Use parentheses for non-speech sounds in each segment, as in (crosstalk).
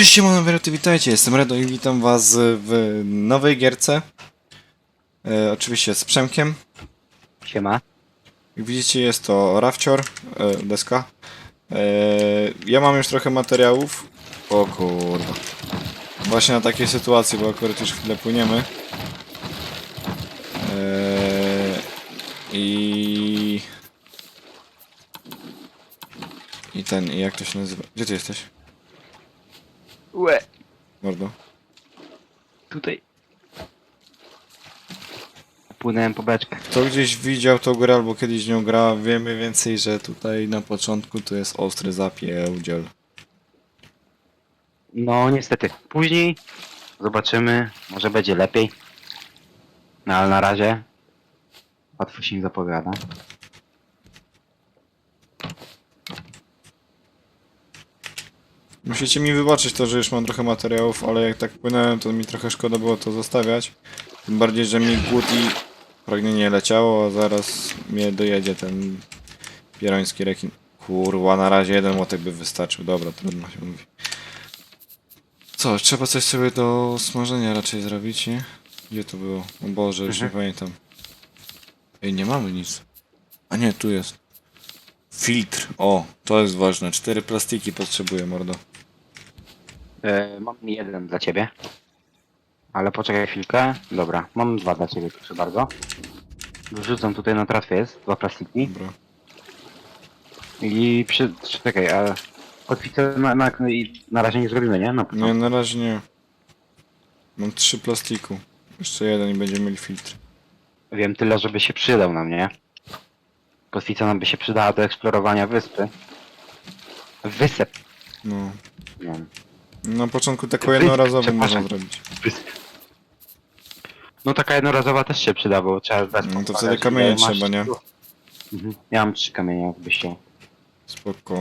Cześć, siemano, Weroty, witajcie, jestem Redo i witam was w nowej gierce. E, oczywiście z Przemkiem. Siema. Jak widzicie jest to Rafcior, e, deska. E, ja mam już trochę materiałów. O kurwa. Właśnie na takiej sytuacji, bo akurat już chwilę płyniemy. E, I... I ten, i jak to się nazywa? Gdzie ty jesteś? Łe. Mordo. Tutaj. Płynąłem po beczkę. Kto gdzieś widział tą grę albo kiedyś nią gra, wiemy więcej, że tutaj na początku to jest ostry zapiełdziel. No niestety. Później zobaczymy. Może będzie lepiej. No ale na razie łatwo się nie zapowiada. Musicie mi wybaczyć to, że już mam trochę materiałów, ale jak tak płynąłem, to mi trochę szkoda było to zostawiać. Tym bardziej, że mi głód i pragnienie leciało, a zaraz mnie dojedzie ten pieroński rekin. Kurwa, na razie jeden łotek by wystarczył. Dobra, trudno się mówi. Co, trzeba coś sobie do smażenia raczej zrobić, nie? Gdzie to było? O Boże, już nie Mhm. pamiętam. Ej, nie mamy nic. A nie, tu jest. Filtr. O, to jest ważne. Cztery plastiki potrzebuję, mordo. E, mam jeden dla ciebie. Ale poczekaj chwilkę. Dobra, mam dwa dla ciebie, proszę bardzo. Wrzucam tutaj na tratwie jest, dwa plastiki. Dobra. I przy... czekaj, a kotwicę na, na, i na razie nie zrobimy, nie? Na Nie, na razie nie. Mam trzy plastiku. Jeszcze jeden i będziemy mieli filtr. Wiem tyle, żeby się przydał nam, nie? Kotwica nam by się przydała do eksplorowania wyspy. Wysep. No. Nie wiem. Na początku taką jednorazową można przepraszam. zrobić. No taka jednorazowa też się przyda, bo trzeba No to wtedy kamienie trzeba, nie? Mhm. Ja mam trzy kamienie, jakbyś chciał. Spoko.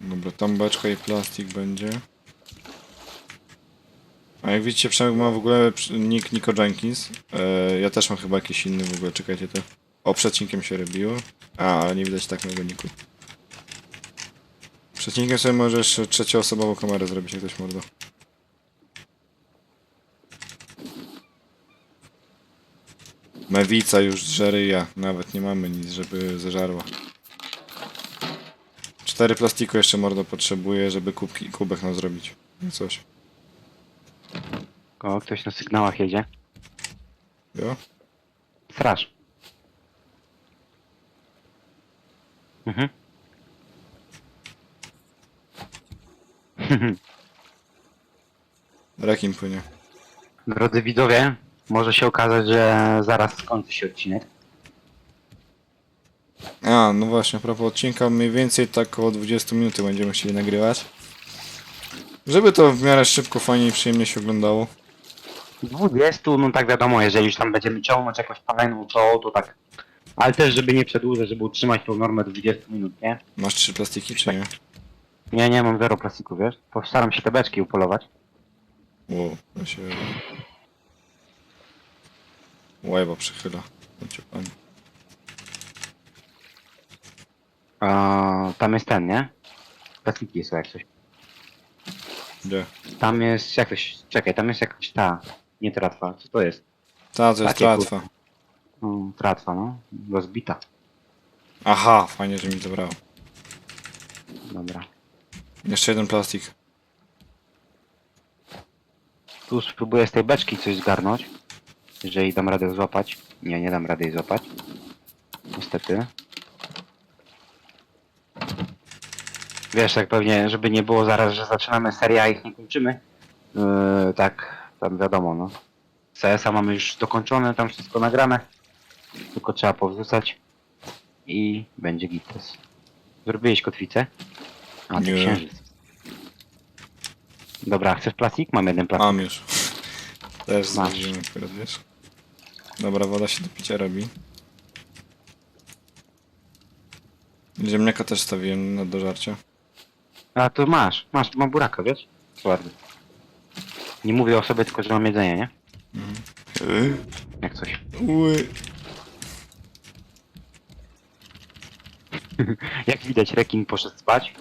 Dobra, tam beczka i plastik będzie. A jak widzicie, Przemek ma w ogóle przy- nick Nico Jenkins. E, ja też mam chyba jakiś inny w ogóle, czekajcie to. O, przecinkiem się robiło. A, ale nie widać tak mojego niku. Przecinkiem sobie możesz trzecioosobową kamerę zrobić, jak ktoś mordo. Mewica już żeryja. Nawet nie mamy nic, żeby zeżarła. Cztery plastiku jeszcze mordo potrzebuje, żeby kubki, kubek nam zrobić. No coś. O, ktoś na sygnałach jedzie. Jo? Straż. Mhm. (laughs) Rekin płynie. Drodzy widzowie, może się okazać, że zaraz skończy się odcinek. A, no właśnie, a propos odcinka, mniej więcej tak około 20 minut będziemy chcieli nagrywać. Żeby to w miarę szybko, fajnie i przyjemnie się oglądało. 20, no tak wiadomo, jeżeli już tam będziemy ciągnąć jakąś fajną, to, to tak. Ale też, żeby nie przedłużać, żeby utrzymać tą normę 20 minut, nie? Masz trzy plastiki, czy nie? Nie, nie, mam zero plastiku, wiesz? Postaram się te beczki upolować. Wow, to się... Łajba przychyla. Będzie pani. A, tam jest ten, nie? Plastiki są jak coś. Gdzie? Tam jest jakoś, czekaj, tam jest jakaś ta, nie tratwa, co to jest? Ta, to jest Takie tratwa. No, tratwa, no, rozbita. Aha, fajnie, że mi zabrało. Dobra. Jeszcze jeden plastik. Tu spróbuję z tej beczki coś zgarnąć. Jeżeli dam radę złapać. Nie, nie dam rady jej złapać. Niestety. Wiesz, tak pewnie, żeby nie było zaraz, że zaczynamy serię, a ich nie kończymy. Yy, tak, tam wiadomo, no. CS-a mamy już dokończone, tam wszystko nagrane. Tylko trzeba powrzucać. I będzie gites. Zrobiłeś kotwicę? A, Nie. księżyc. Dobra, chcesz plastik? Mam jeden plastik. Mam już. Też Masz. akurat, wiesz. Dobra, woda się do picia robi. Ziemniaka też stawiłem na dożarcie. A to masz, masz, mam buraka, wiesz? Ładnie. Nie mówię o sobie, tylko że mam jedzenie, nie? Jak coś. Uy. (laughs) Jak widać, rekin poszedł spać.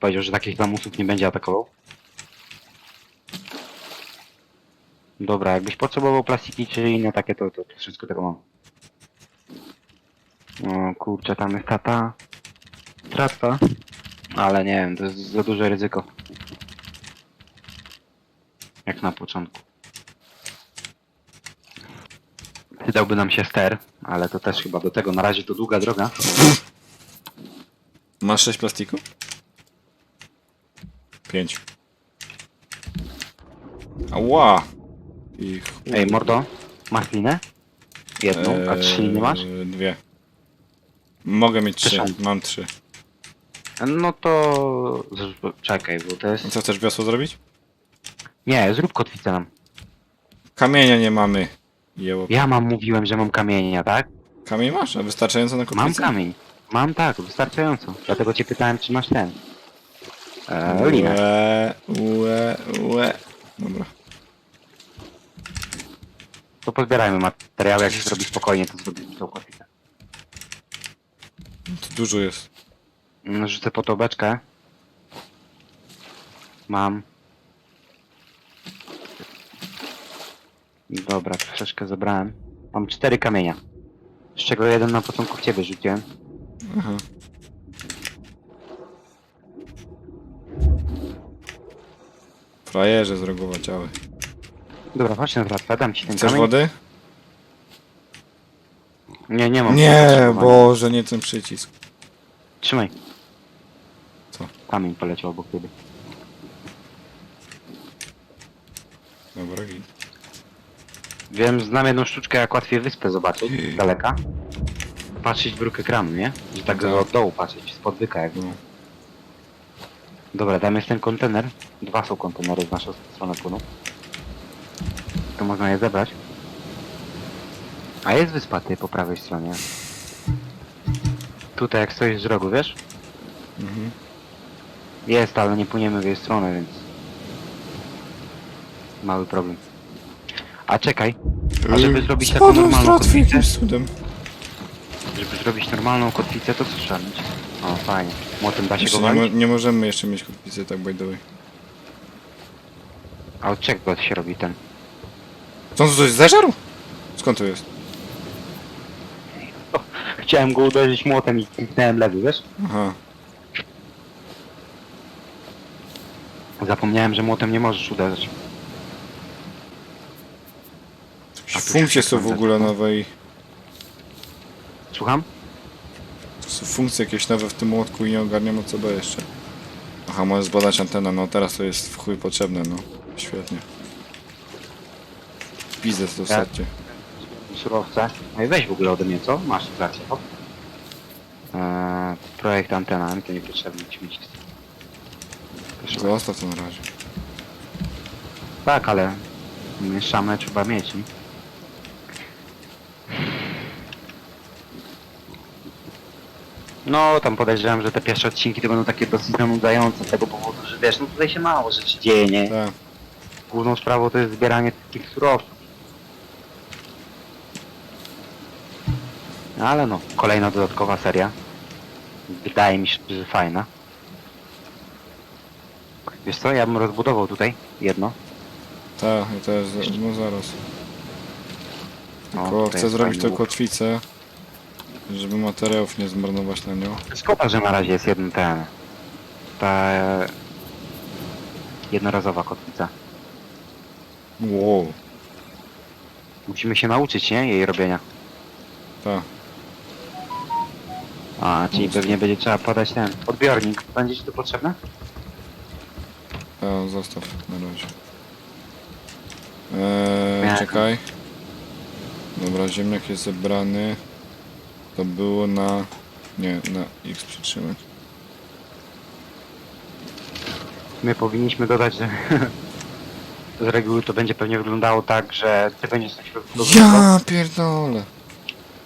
Powiedział, że takich lamusów nie będzie atakował. Dobra, jakbyś potrzebował plastiki czy inne takie, to, to, to wszystko tego mam. O kurczę, tam jest tata. Tratwa. Ale nie wiem, to jest za duże ryzyko. Jak na początku. Przydałby nam się ster, ale to też chyba do tego. Na razie to długa droga. Masz 6 plastików? 5. Ała! I chuj. Ej, mordo, masz linę? Jedną, a trzy liny masz? Eee, Dwie. Mogę mieć trzy, mam trzy. No to... Czekaj, bo to jest... co, chcesz wiosło zrobić? Nie, zrób kotwicę nam. Kamienia nie mamy. Jeło. Ja mam, mówiłem, że mam kamienia, tak? Kamień masz? A wystarczająco na kotwicę? Mam kamień. Mam tak, wystarczająco. Dlatego cię pytałem, czy masz ten. Eee, linę. Ue, ue, ue. Dobra. To pozbierajmy materiały, jak się zrobi spokojnie, to zrobimy tą kotwicę. To dużo jest. Mm, Rzucę po tą beczkę. Mam. Dobra, troszeczkę zebrałem. Mam cztery kamienia. Z czego jeden na początku w ciebie rzuciłem. Aha. Frajerze z rogowaciały. Dobra, chodź na tratwę, dam ci ten Chcesz kamień. wody? Nie, nie mam. Nie, potrzebowania. Boże, nie ten przycisk. Trzymaj. Co? Kamień poleciał obok ciebie. Dobra, git. Wiem, znam jedną sztuczkę, jak łatwiej wyspę zobaczyć z daleka. Patrzeć w bruk ekranu, nie? Że tak Tak. od dołu patrzeć, spod byka jakby. No. Dobra, tam jest ten kontener. Dwa są kontenery w naszą stronę płyną. To można je zebrać. A jest wyspa ty po prawej stronie. Tutaj jak stoisz z rogu, wiesz? Mhm. Jest, ale nie płyniemy w jej stronę, więc... Mały problem. A czekaj, a żeby zrobić taką Spadłem z normalną kotwicę, cudem. żeby zrobić normalną kotwicę, to co trzeba mieć? O, fajnie. Młotem da się Jeszcze go nie, mo walić? nie możemy jeszcze mieć kotwicy, tak by the way. A od czego się robi ten? Co on tu coś zeżarł? Skąd to jest? (laughs) Chciałem go uderzyć młotem i kliknąłem lewy, wiesz? Aha. Zapomniałem, że młotem nie możesz uderzyć. A tu Funkcje są w ogóle nowe i... Słucham? Są funkcje jakieś nowe w tym młotku i nie ogarniam o co B jeszcze. Aha, możesz zbadać antenę, no teraz to jest w chuj potrzebne, no. Świetnie. Widzę to setcie. Surowce. No i weź w ogóle ode mnie, co? Masz rację, hop. Eee, projekt antena, mi to. Proszę bardzo. Zostaw to na razie. Tak, ale mieszamy trzeba mieć, nie? No, tam podejrzewam, że te pierwsze odcinki to będą takie dosyć zanudzające z tego powodu, że wiesz, no tutaj się mało rzeczy dzieje, nie? Tak. Główną sprawą to jest zbieranie tych surowców. Ale no, kolejna dodatkowa seria. Wydaje mi się, że fajna. Wiesz co, ja bym rozbudował tutaj jedno. Tak, ja też, no zaraz. O, Tylko tutaj chcę jest zrobić fajny łuk. kotwicę, żeby materiałów nie zmarnować na nią. Szkoda, że na razie jest jeden ten. Ta e, jednorazowa kotwica. Wow, Musimy się nauczyć, nie? Jej robienia. tak. A, czyli pewnie będzie trzeba podać ten odbiornik. Będzie ci to potrzebne? A, zostaw na razie. Eee, czekaj. Dobra, ziemniak jest zebrany. To było na... Nie, na X przytrzymać. My powinniśmy dodać, że (laughs) z reguły to będzie pewnie wyglądało tak, że ty będziesz na środku Ja pierdolę.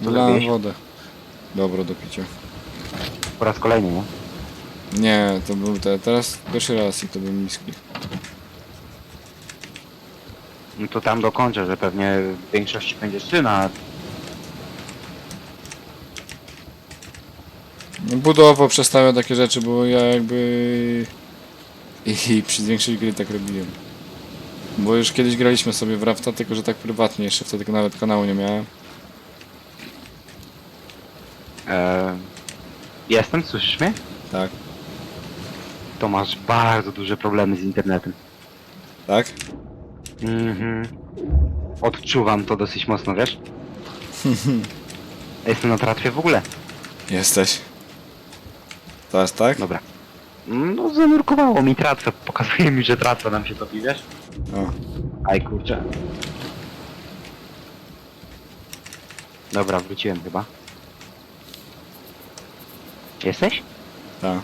Co Wlałem zrobiłeś? wodę. Dobro do picia. po raz kolejny, nie? Nie, to był te, teraz pierwszy raz i to był miski. No to tam dokończę, że pewnie w większości będzie syna. Budowo przestawia takie rzeczy, bo ja jakby... (laughs) I przez większość gry tak robiłem. Bo już kiedyś graliśmy sobie w Rafta, tylko że tak prywatnie, jeszcze wtedy nawet kanału nie miałem. E, jestem, słyszysz mnie? Tak. To masz bardzo duże problemy z internetem. Tak? Mhm. Odczuwam to dosyć mocno, wiesz? (laughs) Jestem na tratwie w ogóle. Jesteś. Teraz tak? Dobra. No zanurkowało mi tratwę, pokazuje mi, że tratwa nam się topi, wiesz? O. Aj kurczę. Dobra, wróciłem chyba. Jesteś? Tak.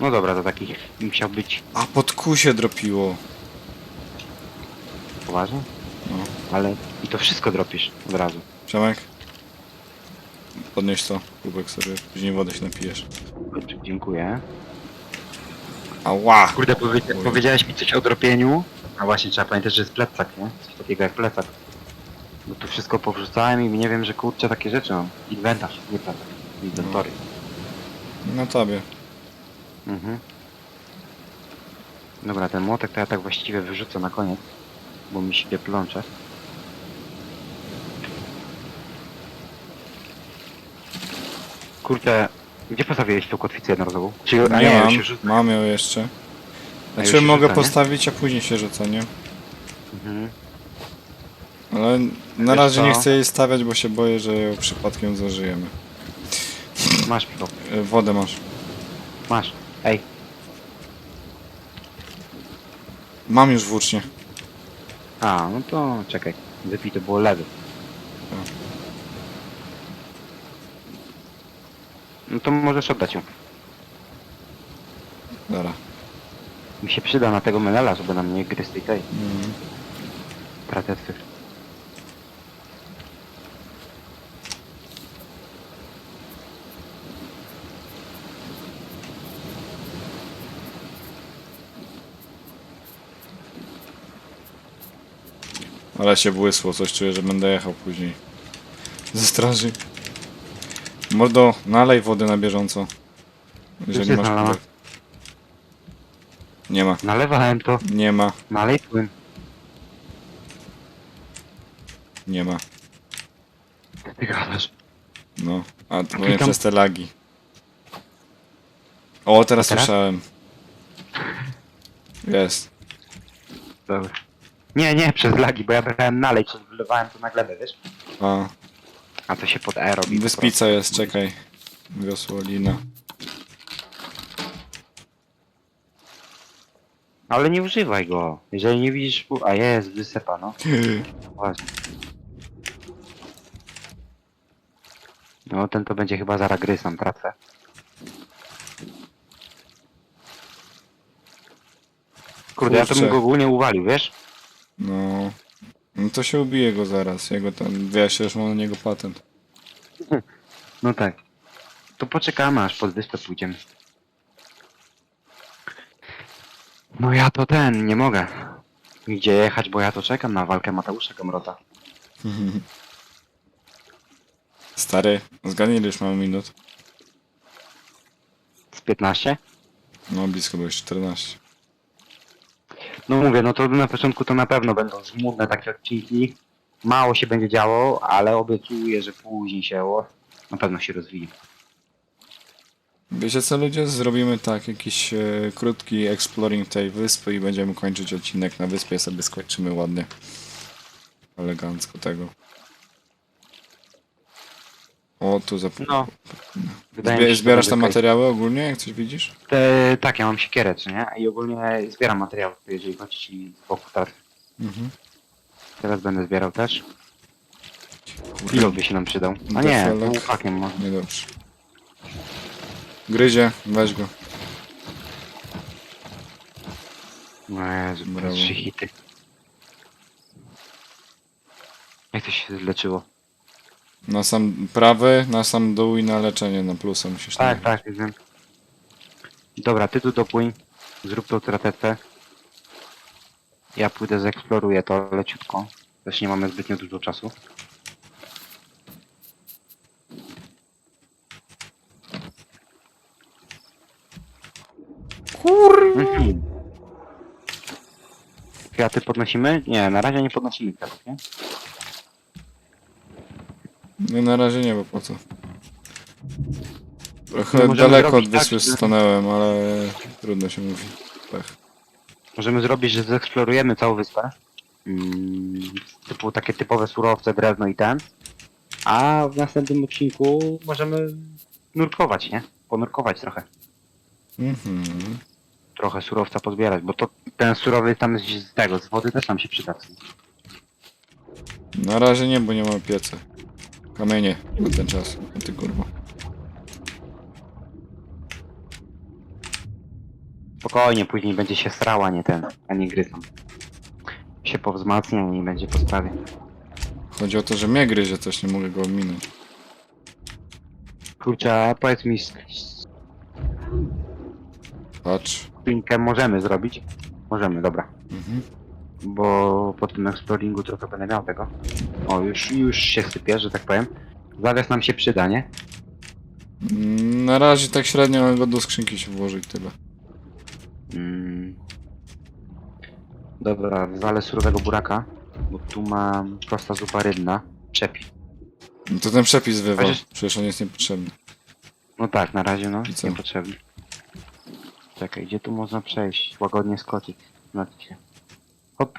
No dobra, to taki musiał być A pod kusie dropiło. poważny. No. Ale i to wszystko dropisz od razu. Przemek? Podnieś to, kubek sobie, później wodę się napijesz. Dziękuję. Ała! Kurde, Oj. powiedziałeś mi coś o dropieniu. A właśnie trzeba pamiętać, że jest plecak, nie? Coś takiego jak plecak. Bo tu wszystko powrzucałem i nie wiem, że kurczę takie rzeczy mam. Inwentarz, nie plecak. Inwentory. Na tobie. Mhm. Dobra, ten młotek to ja tak właściwie wyrzucę na koniec, bo mi się plącze. Kurde, gdzie postawiłeś tą kotwicę jednorazową? Czy, a Nie, nie, mam, mam ją jeszcze. Znaczy mogę rzuca, nie? postawić, a później się rzuca, nie? Mhm. Ale na Wiesz razie nie co? chcę jej stawiać, bo się boję, że ją przypadkiem zażyjemy. Masz Michał, E, Wodę masz. masz. Ej, Mam już włócznie. a, no to czekaj. Wypij, to było lewy. A. No to możesz oddać ją. Dobra. Mi się przyda na tego menela, żeby nam nie gryzł tej tej Mm. tratecwy. Ale się błysło, coś czuję, że będę jechał później. Ze straży. Mordo, nalej wody na bieżąco. Jeżeli jest masz nalana. kubek. Nie ma. Nalewałem to, Nie ma. nalej płyn. Nie ma. Ty gadasz. No. A to nie przez te lagi. O, teraz, teraz? słyszałem. Jest. Dobra. Nie, nie, przez lagi, bo ja brałem nalej, czy wylewałem to na glebę, wiesz? A, A to się pod E robi. wyspica jest, czekaj. Wiosło lina. prostu. Ale nie używaj go. Jeżeli nie widzisz... pu- A jest, wysypa, no. (laughs) Właśnie. No, ten to będzie chyba zaraz gryz nam tratwę. Kurde, ja to bym Kurczę. go ogólnie uwalił, wiesz? No. No to się ubije go zaraz. Jego tam, wiesz, już mam na niego patent. (laughs) No tak. To poczekamy, aż pod wyspę pójdziemy. No ja to ten, nie mogę. Gdzie jechać, bo ja to czekam na walkę Mateusza Gamrota. (laughs) Stary, zgadnij ile już mamy minut. Z 15? No blisko było już 14. No mówię, no to na początku to na pewno będą żmudne takie odcinki. Mało się będzie działo, ale obiecuję, że później się na pewno się rozwinie. Wiecie co ludzie? Zrobimy tak, jakiś e, krótki exploring tej wyspy i będziemy kończyć odcinek na wyspie, sobie skończymy ładnie. Elegancko tego. O, tu zap... No. Wydaje Zbie- mi się, że zbierasz to tam będzie materiały ogólnie, jak coś widzisz? Te, tak, ja mam siekierę, czy nie? I ogólnie zbieram materiał, jeżeli chodzi ci z boku tak. Mhm. Teraz będę zbierał też. Pilot by się nam przydał. A nie, Defelek. półpakiem może. Niedobrze. Gryzie, weź go. No Jezu, Brawo. trzy hity. Jak to się zleczyło? Na sam prawy, na sam dół i na leczenie na plusa musisz Tak, nagrać. tak, wiem. Dobra, ty tu dopłyń. Zrób tą tratewę. Ja pójdę zeeksploruję to leciutko. Też nie mamy zbytnio dużo czasu. Kurwa. Mhm. Kwiaty podnosimy? Nie, na razie nie podnosimy kwiatów, nie? No na razie nie, bo po co? No Trochę możemy daleko od tak, wyspy że- stanąłem, ale trudno się mówi. Pech. Możemy zrobić, że zeksplorujemy całą wyspę. Mm, typu takie typowe surowce, drewno i ten. A w następnym odcinku możemy nurkować, nie? Ponurkować trochę. Mhm. Trochę surowca pozbierać, bo to ten surowy tam z, z tego, z wody też nam się przyda. Na razie nie, bo nie mamy pieca. Kamienie na ten czas. Ty kurwa. Spokojnie, później będzie się srała, nie ten, a nie gryzą. Się powzmacnia i będzie po sprawie. Chodzi o to, że mnie gryzie, coś nie mogę go ominąć. Kurczę, a powiedz mi, z Patrz. spinkę możemy zrobić? Możemy, dobra. Mhm. Bo po tym exploringu trochę będę miał tego. O, już, już się sypie, że tak powiem. Zawias nam się przyda, nie? Mm, Na razie tak średnio ale go do skrzynki się włoży i tyle. Mm. Dobra, wywalę surowego buraka, bo tu mam prosta zupa rybna. Czepi. No to ten przepis wywal. Chociaż- Przecież on jest niepotrzebny. No tak, na razie no, I co? niepotrzebny. Czekaj, gdzie tu można przejść? Łagodnie skoczyć. Na się. Hop.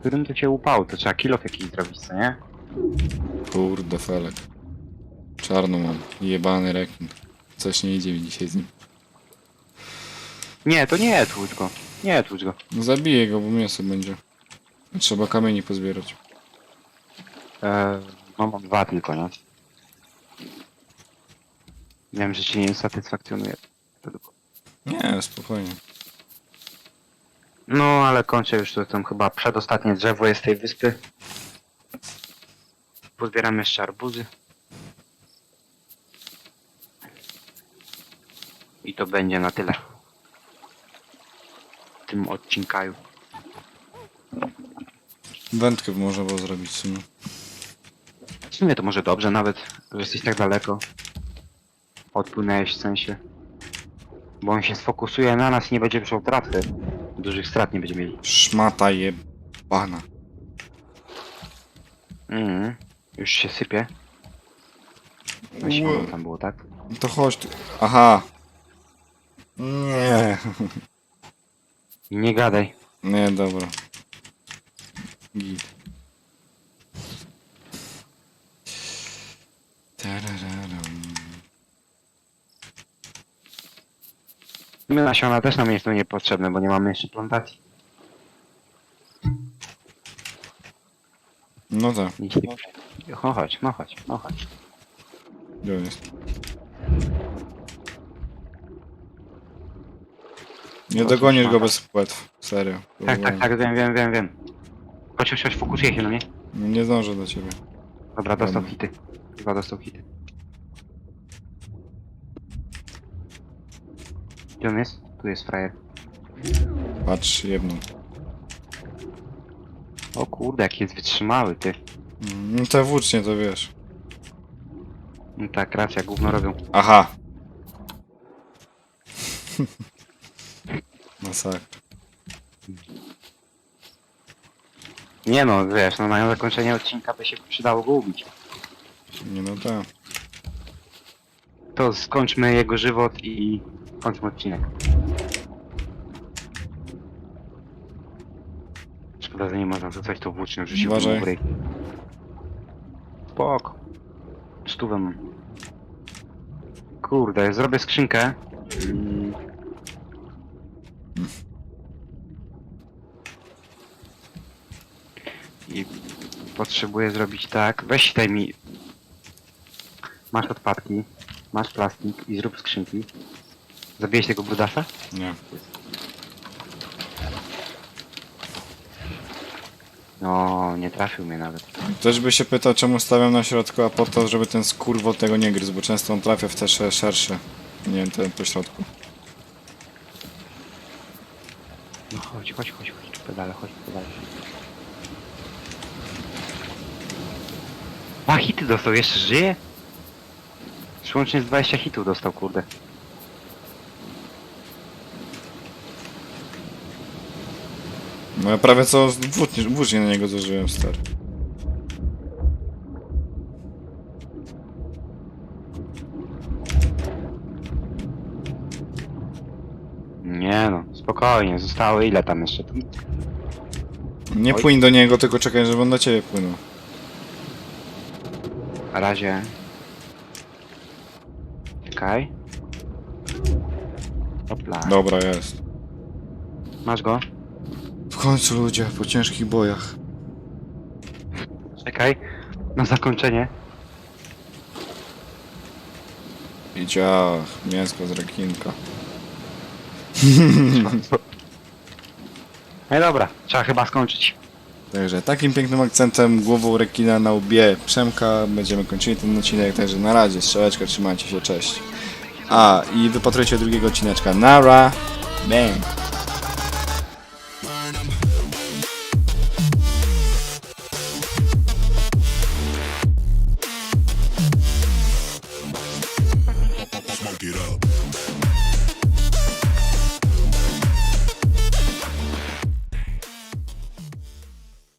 Którym to cię upał? To trzeba kilof jakiś zrobić, co nie? Kurde felek. Czarno mam. Jebany rekin. Coś nie idzie mi dzisiaj z nim. Nie, to nie tłucz go. Nie tłucz go. No zabiję go, bo mięso będzie. Trzeba kamieni pozbierać. Eee, no mam dwa tylko, nie? Wiem, że cię nie satysfakcjonuje. Nie, spokojnie. No, ale kończę już to tam chyba przedostatnie drzewo jest tej wyspy. Pozbieram jeszcze arbuzy. I to będzie na tyle. W tym odcinkaju. Wędkę można było zrobić w sumie. W sumie to może dobrze nawet, że jesteś tak daleko. Odpłynęłeś w sensie. Bo on się sfokusuje na nas i nie będzie miał traty. Dużych strat nie będzie mieli. Szmata jebana. Mhm. Już się sypie. Na Ue. siłę tam było, tak? No to chodź tu. Aha. Nie. Nie gadaj. Nie, dobra. Git. My nasiona też nam jest tu niepotrzebne, bo nie mamy jeszcze plantacji. No tak, No chodź, no chodź, no chodź. gdzie on jest? Nie To dogonisz coś go bez płetw. Serio. Tak, tak, tak, wiem, wiem, wiem, wiem. Chodź, chodź, chodź, fokusuję się na mnie. Nie zdążę do ciebie. Dobra, dostał Dobra. hity. Chyba dostał hity. Gdzie on jest? Tu jest frajer. Patrz, jedną. O kurde, jaki jest wytrzymały, ty. No te włócznie to wiesz. No tak, racja, gówno robią. Aha. (laughs) Masakra. Nie no, wiesz, no na zakończenie odcinka by się przydało go ubić. Nie no tak. To skończmy jego żywot i kończmy odcinek. Szkoda, że nie można rzucać to włócznią, rzucił Uważaj. mu w ryj. Spoko. Stówę mam. Kurde, zrobię skrzynkę. Mm. I potrzebuję zrobić tak. Weź daj mi. Masz odpadki, masz plastik i zrób skrzynki. Zabiłeś tego brudasa? Nie. No, nie trafił mnie nawet. Ktoś by się pytał, czemu stawiam na środku, a po to, żeby ten skurwo tego nie gryzł, bo często on trafia w te sze- szersze. Nie wiem, ten po środku. No chodź, chodź, chodź, chodź, pedale, chodź, pedale. A hity dostał, jeszcze żyje? Łącznie z 20 hitów dostał, kurde. No ja prawie co włócznie, włócznie na niego zużyłem, stary. Nie no, spokojnie, zostało ile tam jeszcze? Tam Nie Oj. płyń do niego, tylko czekaj, żeby on do ciebie płynął. Na razie. Czekaj. Hopla. Dobra, jest. Masz go? W końcu ludzie, po ciężkich bojach. Czekaj. Na zakończenie. I ciach, mięsko z rekinka. (laughs) No i dobra, trzeba chyba skończyć. Także takim pięknym akcentem głową rekina na łbie Przemka będziemy kończyli ten odcinek, także na razie, strzałeczka, trzymajcie się, cześć. A, i wypatrujcie drugiego odcineczka. Nara, bang.